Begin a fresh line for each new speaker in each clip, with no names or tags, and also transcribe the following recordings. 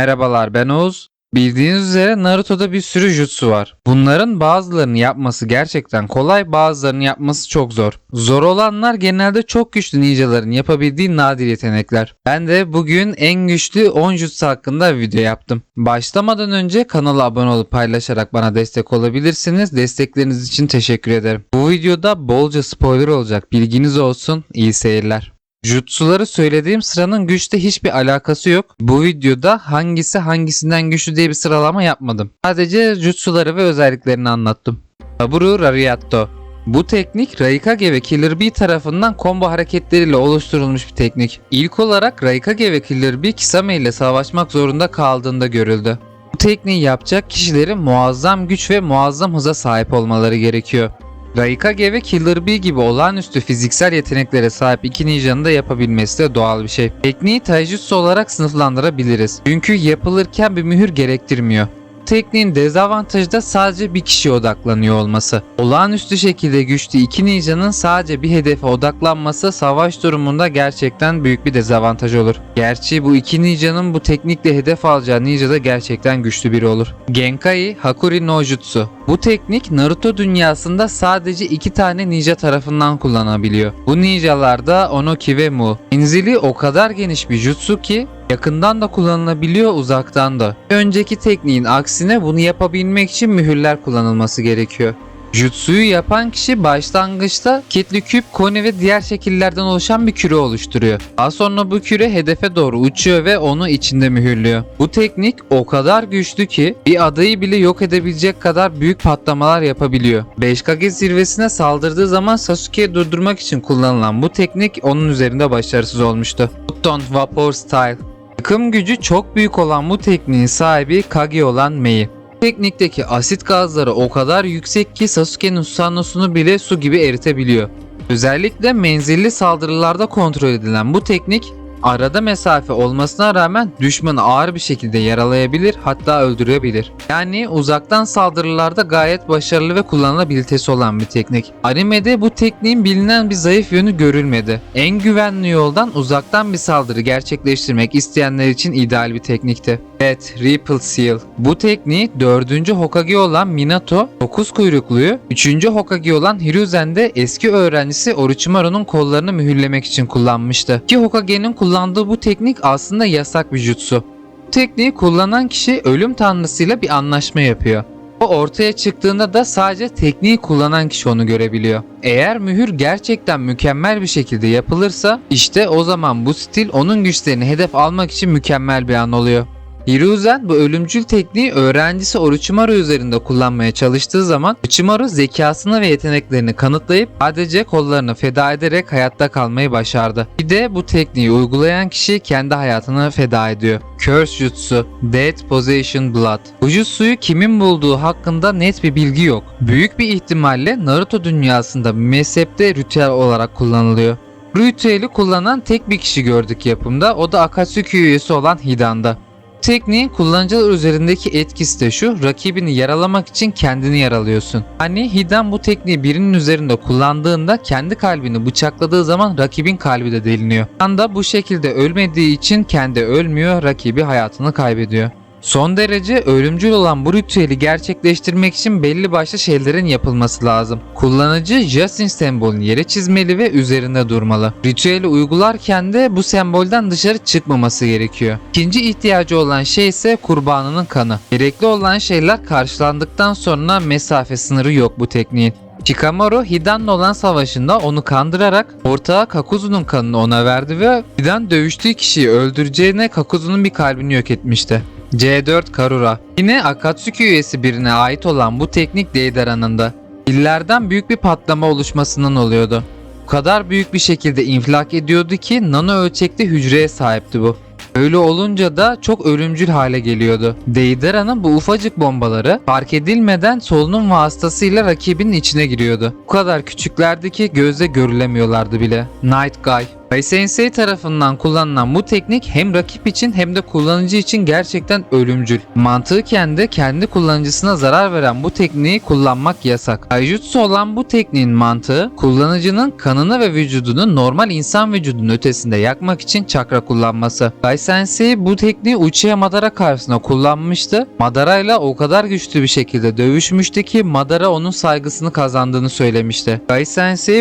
Merhabalar ben Oğuz. Bildiğiniz üzere Naruto'da bir sürü jutsu var. Bunların bazılarını yapması gerçekten kolay, bazılarını yapması çok zor. Zor olanlar genelde çok güçlü ninjaların yapabildiği nadir yetenekler. Ben de bugün en güçlü 10 jutsu hakkında bir video yaptım. Başlamadan önce kanala abone olup paylaşarak bana destek olabilirsiniz. Destekleriniz için teşekkür ederim. Bu videoda bolca spoiler olacak. Bilginiz olsun. İyi seyirler. Jutsuları söylediğim sıranın güçte hiçbir alakası yok. Bu videoda hangisi hangisinden güçlü diye bir sıralama yapmadım. Sadece jutsuları ve özelliklerini anlattım. Taburu Rariatto bu teknik Raikage ve Killer Bee tarafından combo hareketleriyle oluşturulmuş bir teknik. İlk olarak Raikage ve Killer Bee Kisame ile savaşmak zorunda kaldığında görüldü. Bu tekniği yapacak kişilerin muazzam güç ve muazzam hıza sahip olmaları gerekiyor. Raikage ve Killer Bee gibi olağanüstü fiziksel yeteneklere sahip iki ninjanın da yapabilmesi de doğal bir şey. Tekniği taijutsu olarak sınıflandırabiliriz. Çünkü yapılırken bir mühür gerektirmiyor. Tekniğin dezavantajı da sadece bir kişiye odaklanıyor olması. Olağanüstü şekilde güçlü iki ninjanın sadece bir hedefe odaklanması savaş durumunda gerçekten büyük bir dezavantaj olur. Gerçi bu iki ninjanın bu teknikle hedef alacağı ninja da gerçekten güçlü biri olur. Genkai Hakuri no Jutsu bu teknik Naruto dünyasında sadece iki tane ninja tarafından kullanabiliyor. Bu ninjalar da Onoki ve Mu. Menzili o kadar geniş bir jutsu ki yakından da kullanılabiliyor uzaktan da. Önceki tekniğin aksine bunu yapabilmek için mühürler kullanılması gerekiyor. Jutsu'yu yapan kişi başlangıçta kitli küp, koni ve diğer şekillerden oluşan bir küre oluşturuyor. Daha sonra bu küre hedefe doğru uçuyor ve onu içinde mühürlüyor. Bu teknik o kadar güçlü ki bir adayı bile yok edebilecek kadar büyük patlamalar yapabiliyor. 5Kage zirvesine saldırdığı zaman Sasuke'yi durdurmak için kullanılan bu teknik onun üzerinde başarısız olmuştu. Button Vapor Style Yıkım gücü çok büyük olan bu tekniğin sahibi Kage olan Mei. Teknikteki asit gazları o kadar yüksek ki Sasuke'nin Susanoo'sunu bile su gibi eritebiliyor. Özellikle menzilli saldırılarda kontrol edilen bu teknik arada mesafe olmasına rağmen düşmanı ağır bir şekilde yaralayabilir hatta öldürebilir. Yani uzaktan saldırılarda gayet başarılı ve kullanılabilitesi olan bir teknik. Animede bu tekniğin bilinen bir zayıf yönü görülmedi. En güvenli yoldan uzaktan bir saldırı gerçekleştirmek isteyenler için ideal bir teknikti. Evet, Ripple Seal. Bu tekniği 4. Hokage olan Minato, 9 kuyrukluyu, 3. Hokage olan Hiruzen de eski öğrencisi Orochimaru'nun kollarını mühürlemek için kullanmıştı. Ki Hokage'nin kullandığı bu teknik aslında yasak bir jutsu. Bu tekniği kullanan kişi ölüm tanrısıyla bir anlaşma yapıyor. O ortaya çıktığında da sadece tekniği kullanan kişi onu görebiliyor. Eğer mühür gerçekten mükemmel bir şekilde yapılırsa işte o zaman bu stil onun güçlerini hedef almak için mükemmel bir an oluyor. Hiruzen bu ölümcül tekniği öğrencisi Orochimaru üzerinde kullanmaya çalıştığı zaman Orochimaru zekasını ve yeteneklerini kanıtlayıp sadece kollarını feda ederek hayatta kalmayı başardı. Bir de bu tekniği uygulayan kişi kendi hayatını feda ediyor. Curse Jutsu, Dead Possession Blood. Bu jutsuyu kimin bulduğu hakkında net bir bilgi yok. Büyük bir ihtimalle Naruto dünyasında mezhepte ritüel olarak kullanılıyor. Ritüeli kullanan tek bir kişi gördük yapımda o da Akatsuki üyesi olan Hidan'da. Tekniğin kullanıcılar üzerindeki etkisi de şu, rakibini yaralamak için kendini yaralıyorsun. Hani Hidan bu tekniği birinin üzerinde kullandığında kendi kalbini bıçakladığı zaman rakibin kalbi de deliniyor. Hidan da bu şekilde ölmediği için kendi ölmüyor, rakibi hayatını kaybediyor. Son derece ölümcül olan bu ritüeli gerçekleştirmek için belli başlı şeylerin yapılması lazım. Kullanıcı Justin sembolünü yere çizmeli ve üzerinde durmalı. Ritüeli uygularken de bu sembolden dışarı çıkmaması gerekiyor. İkinci ihtiyacı olan şey ise kurbanının kanı. Gerekli olan şeyler karşılandıktan sonra mesafe sınırı yok bu tekniğin. Shikamaru Hidan'la olan savaşında onu kandırarak ortağı Kakuzu'nun kanını ona verdi ve Hidan dövüştüğü kişiyi öldüreceğine Kakuzu'nun bir kalbini yok etmişti. C4 Karura. Yine Akatsuki üyesi birine ait olan bu teknik Deidaran'ında. Pillerden büyük bir patlama oluşmasından oluyordu. Bu kadar büyük bir şekilde infilak ediyordu ki nano ölçekte hücreye sahipti bu. Öyle olunca da çok ölümcül hale geliyordu. Deidara'nın bu ufacık bombaları fark edilmeden solunum vasıtasıyla rakibinin içine giriyordu. Bu kadar küçüklerdi ki gözle görülemiyorlardı bile. Night Guy Gai Sensei tarafından kullanılan bu teknik hem rakip için hem de kullanıcı için gerçekten ölümcül. Mantıken de kendi kullanıcısına zarar veren bu tekniği kullanmak yasak. Taijutsu olan bu tekniğin mantığı kullanıcının kanını ve vücudunu normal insan vücudunun ötesinde yakmak için çakra kullanması. Gai Sensei bu tekniği Uchiha Madara karşısında kullanmıştı. Madara ile o kadar güçlü bir şekilde dövüşmüştü ki Madara onun saygısını kazandığını söylemişti. Gai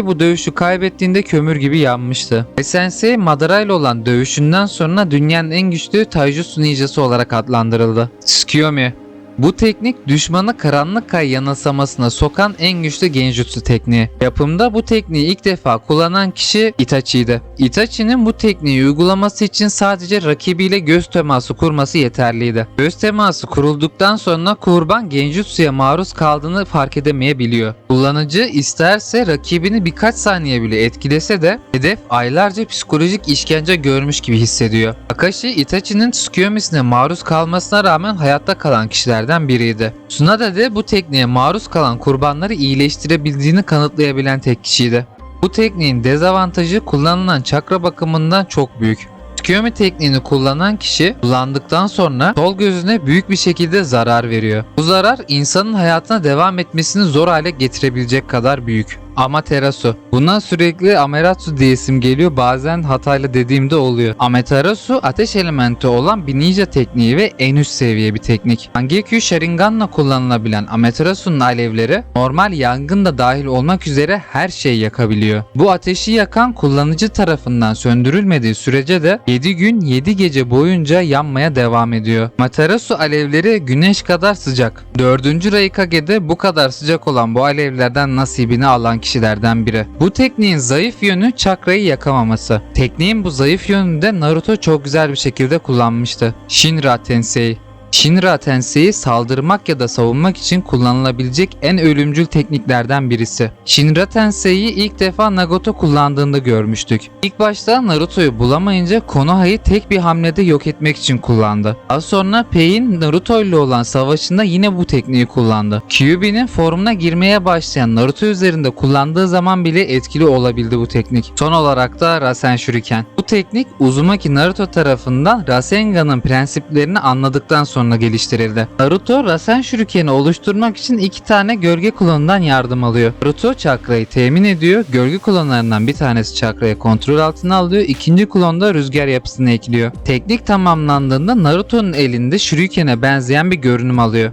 bu dövüşü kaybettiğinde kömür gibi yanmıştı. Sensei Madara ile olan dövüşünden sonra dünyanın en güçlü Taijutsu ninjası olarak adlandırıldı. Tsukiyomi bu teknik düşmanı karanlık kay yanılsamasına sokan en güçlü genjutsu tekniği. Yapımda bu tekniği ilk defa kullanan kişi Itachi'ydi. Itachi'nin bu tekniği uygulaması için sadece rakibiyle göz teması kurması yeterliydi. Göz teması kurulduktan sonra kurban genjutsuya maruz kaldığını fark edemeyebiliyor. Kullanıcı isterse rakibini birkaç saniye bile etkilese de hedef aylarca psikolojik işkence görmüş gibi hissediyor. Akashi Itachi'nin Tsukiyomi'sine maruz kalmasına rağmen hayatta kalan kişilerden biriydi. Tsunade de bu tekniğe maruz kalan kurbanları iyileştirebildiğini kanıtlayabilen tek kişiydi. Bu tekniğin dezavantajı kullanılan çakra bakımından çok büyük. Tsukiyomi tekniğini kullanan kişi kullandıktan sonra sol gözüne büyük bir şekilde zarar veriyor. Bu zarar insanın hayatına devam etmesini zor hale getirebilecek kadar büyük. Amaterasu. Buna sürekli Amaterasu diye isim geliyor bazen hatayla dediğimde oluyor. Amaterasu ateş elementi olan bir ninja tekniği ve en üst seviye bir teknik. Mangekyo Sharingan'la kullanılabilen Amaterasu'nun alevleri normal yangın da dahil olmak üzere her şeyi yakabiliyor. Bu ateşi yakan kullanıcı tarafından söndürülmediği sürece de 7 gün 7 gece boyunca yanmaya devam ediyor. Amaterasu alevleri güneş kadar sıcak. 4. Raikage'de bu kadar sıcak olan bu alevlerden nasibini alan kişilerden biri. Bu tekniğin zayıf yönü çakrayı yakamaması. Tekniğin bu zayıf yönünü de Naruto çok güzel bir şekilde kullanmıştı. Shinra Tensei Shinra Tensei saldırmak ya da savunmak için kullanılabilecek en ölümcül tekniklerden birisi. Shinra Tensei'yi ilk defa Nagato kullandığında görmüştük. İlk başta Naruto'yu bulamayınca Konoha'yı tek bir hamlede yok etmek için kullandı. Daha sonra Pain Naruto ile olan savaşında yine bu tekniği kullandı. Kyuubi'nin formuna girmeye başlayan Naruto üzerinde kullandığı zaman bile etkili olabildi bu teknik. Son olarak da Rasen Shuriken. Bu teknik Uzumaki Naruto tarafından Rasengan'ın prensiplerini anladıktan sonra geliştirildi. Naruto Rasen Shuriken'i oluşturmak için iki tane gölge klonundan yardım alıyor. Naruto çakrayı temin ediyor. Gölge klonlarından bir tanesi çakrayı kontrol altına alıyor. İkinci klon da rüzgar yapısını ekliyor. Teknik tamamlandığında Naruto'nun elinde Shuriken'e benzeyen bir görünüm alıyor.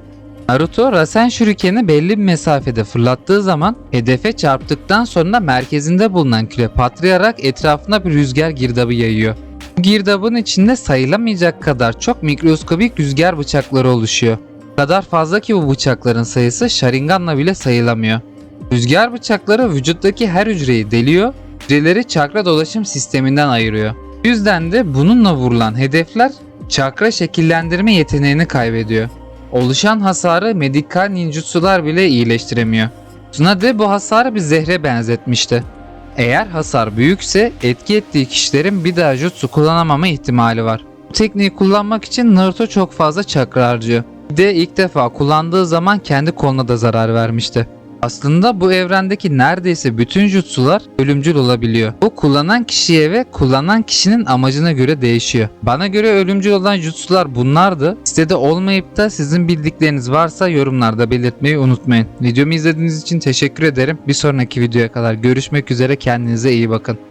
Naruto Rasen Shuriken'i belli bir mesafede fırlattığı zaman hedefe çarptıktan sonra merkezinde bulunan küre patlayarak etrafına bir rüzgar girdabı yayıyor. Bu girdabın içinde sayılamayacak kadar çok mikroskobik rüzgar bıçakları oluşuyor. O kadar fazla ki bu bıçakların sayısı Sharingan'la bile sayılamıyor. Rüzgar bıçakları vücuttaki her hücreyi deliyor, hücreleri çakra dolaşım sisteminden ayırıyor. Bu yüzden de bununla vurulan hedefler çakra şekillendirme yeteneğini kaybediyor. Oluşan hasarı medikal ninjutsular bile iyileştiremiyor. Tsunade bu hasarı bir zehre benzetmişti. Eğer hasar büyükse etki ettiği kişilerin bir daha jutsu kullanamama ihtimali var. Bu tekniği kullanmak için Naruto çok fazla çakra harcıyor. Bir de ilk defa kullandığı zaman kendi koluna da zarar vermişti. Aslında bu evrendeki neredeyse bütün jutsular ölümcül olabiliyor. Bu kullanan kişiye ve kullanan kişinin amacına göre değişiyor. Bana göre ölümcül olan jutsular bunlardı. Sitede olmayıp da sizin bildikleriniz varsa yorumlarda belirtmeyi unutmayın. Videomu izlediğiniz için teşekkür ederim. Bir sonraki videoya kadar görüşmek üzere kendinize iyi bakın.